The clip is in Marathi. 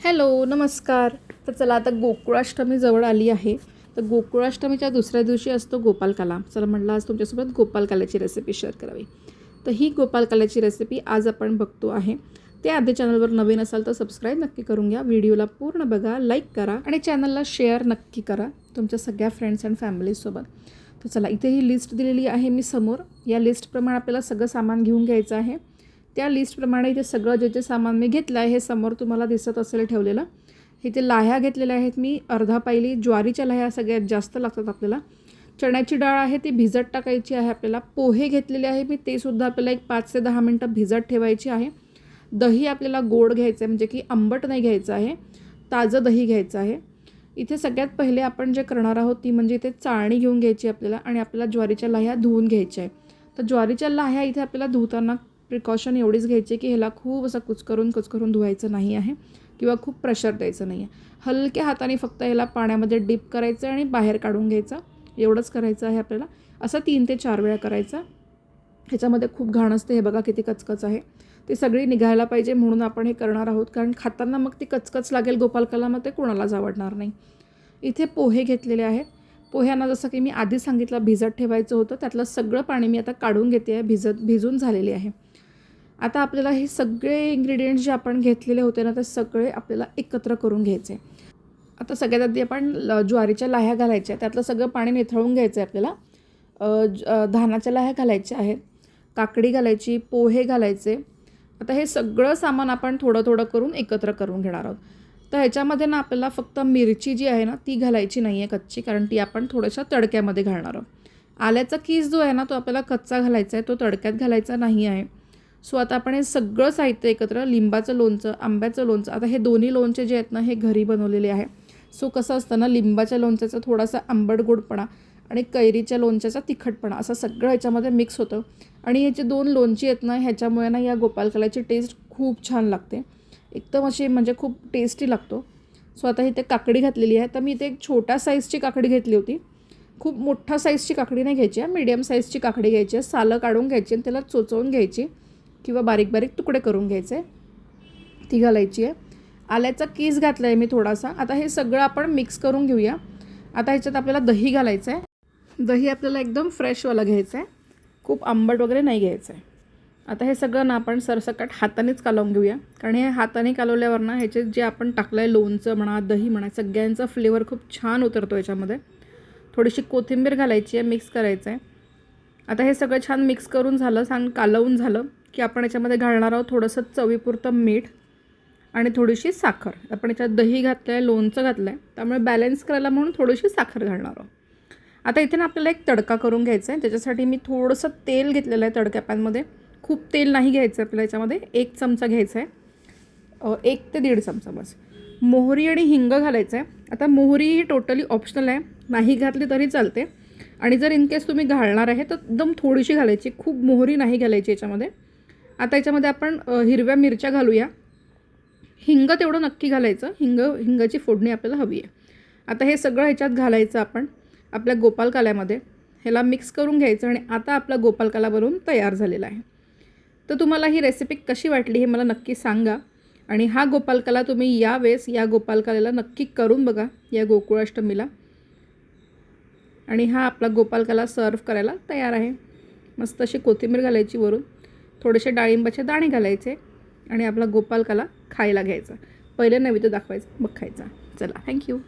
हॅलो नमस्कार. तर चला आता गोकुळाष्टमी जवळ आली आहे. तर गोकुळाष्टमीच्या दुसऱ्या दिवशी असतो गोपालकाला चला म्हटलं आज तुमच्यासोबत गोपालकाल्याची रेसिपी शेअर करावी. तर ही गोपालकाल्याची रेसिपी आज आपण बघतो आहे. ते आधी चॅनलवर नवीन असाल तर सबस्क्राईब नक्की करून घ्या. व्हिडिओला पूर्ण बघा लाईक करा आणि चॅनलला शेअर नक्की करा तुमच्या सगळ्या फ्रेंड्स अँड फॅमिलीसोबत तर चला इथे ही लिस्ट दिलेली आहे मी समोर. या लिस्टप्रमाणे आपल्याला सगळं सामान घेऊन घ्यायचं आहे. त्या लिस्टप्रमाणे इथे सगळं जे जे सामान मी घेतलं आहे हे समोर तुम्हाला दिसत असेल ठेवलेलं. इथे लाह्या घेतलेल्या आहेत मी अर्धा पायली. ज्वारीच्या लाह्या सगळ्यात जास्त लागतात आपल्याला. चण्याची डाळ आहे ती भिजत टाकायची आहे आपल्याला. पोहे घेतलेले आहे मी ते सुद्धा आपल्याला एक पाच ते दहा मिनटं भिजत ठेवायची आहे. दही आपल्याला गोड घ्यायचं आहे म्हणजे की आंबट नाही घ्यायचं आहे. ताजं दही घ्यायचं आहे. इथे सगळ्यात पहिले आपण जे करणार आहोत ती म्हणजे इथे चाळणी घेऊन घ्यायची आपल्याला आणि आपल्याला ज्वारीच्या लाह्या धुवून घ्यायच्या आहे तर ज्वारीच्या लाह्या इथे आपल्याला धुताना प्रिकॉशन एवढीच घ्यायची की ह्याला खूप असं कुचकरून कुचकरून धुवायचं नाही आहे किंवा खूप प्रेशर द्यायचं नाही आहे. हलक्या हाताने फक्त ह्याला पाण्यामध्ये डिप करायचं आणि बाहेर काढून घ्यायचं. एवढंच करायचं आहे आपल्याला. असं तीन ते चार वेळा करायचं. ह्याच्यामध्ये खूप घाण असते. हे बघा किती कचकच आहे. ती सगळी निघायला पाहिजे म्हणून आपण हे करणार आहोत. कारण खाताना मग ती कचकच लागेल गोपालकाला मग ते कोणालाच आवडणार नाही. इथे पोहे घेतलेले आहेत. पोह्यांना जसं की मी आधी सांगितलं भिजत ठेवायचं होतं. त्यातलं सगळं पाणी मी आता काढून घेते आहे. भिजत भिजून झालेले आहे. आता आपल्याला हे सगळे इन्ग्रेडियंट्स जे आपण घेतलेले होते ना ते सगळे आपल्याला एकत्र करून घ्यायचे. आता सगळ्यात आधी आपण ल- ज्वारीच्या लाह्या घालायच्या. त्यातलं सगळं पाणी निथळून घ्यायचं आहे आपल्याला ज- धानाच्या लाह्या घालायच्या आहेत. काकडी घालायची पोहे घालायचे. आता हे सगळं सामान आपण थोडं थोडं करून एकत्र करून घेणार आहोत. तर ह्याच्यामध्ये ना आपल्याला फक्त मिरची जी आहे ना ती घालायची नाही आहे कच्ची कारण ती आपण थोड्याशा तडक्यामध्ये घालणार आहोत. आल्याचा कीस जो आहे ना तो आपल्याला कच्चा घालायचा आहे. तो तडक्यात घालायचा नाही आहे सो आता आपण हे सगळं साहित्य एकत्र लिंबाचं लोणचं आंब्याचं लोणचं आता हे दोन्ही लोणचे जे आहेत ना हे घरी बनवलेले आहे. सो कसं असतं ना लिंबाच्या लोणच्याचा थोडासा आंबट गोडपणा आणि कैरीच्या लोणच्याचा तिखटपणा असं सगळं ह्याच्यामध्ये मिक्स होतं. आणि ह्याचे दोन लोणची आहेत ना ह्याच्यामुळे ना या गोपालकलाची टेस्ट खूप छान लागते. एकदम अशी म्हणजे खूप टेस्टी लागतो. सो आता इथे काकडी घातलेली आहे. तर मी इथे एक छोट्या साईजची काकडी घेतली होती. खूप मोठ्या साईजची काकडी नाही घ्यायची आहे. मीडियम साईजची काकडी घ्यायची आहे. सालं काढून घ्यायची आणि त्याला चोचवून घ्यायची. किंवा बारीक बारीक तुकडे करून घ्यायचे. ती घालायची आहे. आल्याचा केस घातला आहे मी थोडासा. आता हे सगळं आपण मिक्स करून घेऊया. आता ह्याच्यात आपल्याला दही घालायचं आहे दही आपल्याला एकदम फ्रेशवाला घ्यायचं आहे खूप आंबट वगैरे नाही घ्यायचं आहे आता हे सगळं ना आपण सरसकट हातानेच कालवून घेऊया. कारण हे हाताने कालवल्यावर ना ह्याचे जे आपण टाकलं आहे लोणचं म्हणा दही म्हणा सगळ्यांचा फ्लेवर खूप छान उतरतो याच्यामध्ये थोडीशी कोथिंबीर घालायची आहे मिक्स करायचं आहे आता हे सगळं छान मिक्स करून झालं छान कालवून झालं. की आपण याच्यामध्ये घालणार आहोत थोडंसं चवीपुरतं मीठ आणि थोडीशी साखर. आपण याच्यात दही घातलं आहे लोणचं घातलं आहे त्यामुळे बॅलन्स करायला म्हणून थोडीशी साखर घालणार आहोत. आता इथे ना आपल्याला एक तडका करून घ्यायचा आहे त्याच्यासाठी मी थोडंसं तेल घेतलेलं आहे तडक्या पॅनमध्ये. खूप तेल नाही घ्यायचं आपल्याला याच्यामध्ये. एक चमचा घ्यायचा आहे एक ते दीड चमचा बस. मोहरी आणि हिंग घालायचं आहे आता मोहरी ही टोटली ऑप्शनल आहे. नाही घातली तरी चालते. आणि जर इन केस तुम्ही घालणार आहे तर एकदम थोडीशी घालायची. खूप मोहरी नाही घालायची याच्यामध्ये. आता याच्यामध्ये आपण हिरव्या मिरच्या घालूया. हिंग तेवढं नक्की घालायचं. हिंग हिंगाची फोडणी आपल्याला हवी आहे. आता हे सगळं ह्याच्यात घालायचं आपण आपल्या गोपालकाल्यामध्ये. ह्याला मिक्स करून घ्यायचं आणि आता आपला गोपालकाला बनवून तयार झालेला आहे. तर तुम्हाला ही रेसिपी कशी वाटली हे मला नक्की सांगा. आणि हा गोपालकाला तुम्ही यावेळेस या गोपालकाल्याला नक्की करून बघा या गोकुळाष्टमीला. आणि हा आपला गोपालकाला सर्व करायला तयार आहे. मस्त अशी कोथिंबीर घालायची वरून. थोडेसे डाळिंबाचे दाणे घालायचे आणि आपला गोपालकाला खायला घ्यायचा. पहिले नैवेद्य दाखवायचं मग खायचा. चला थँक्यू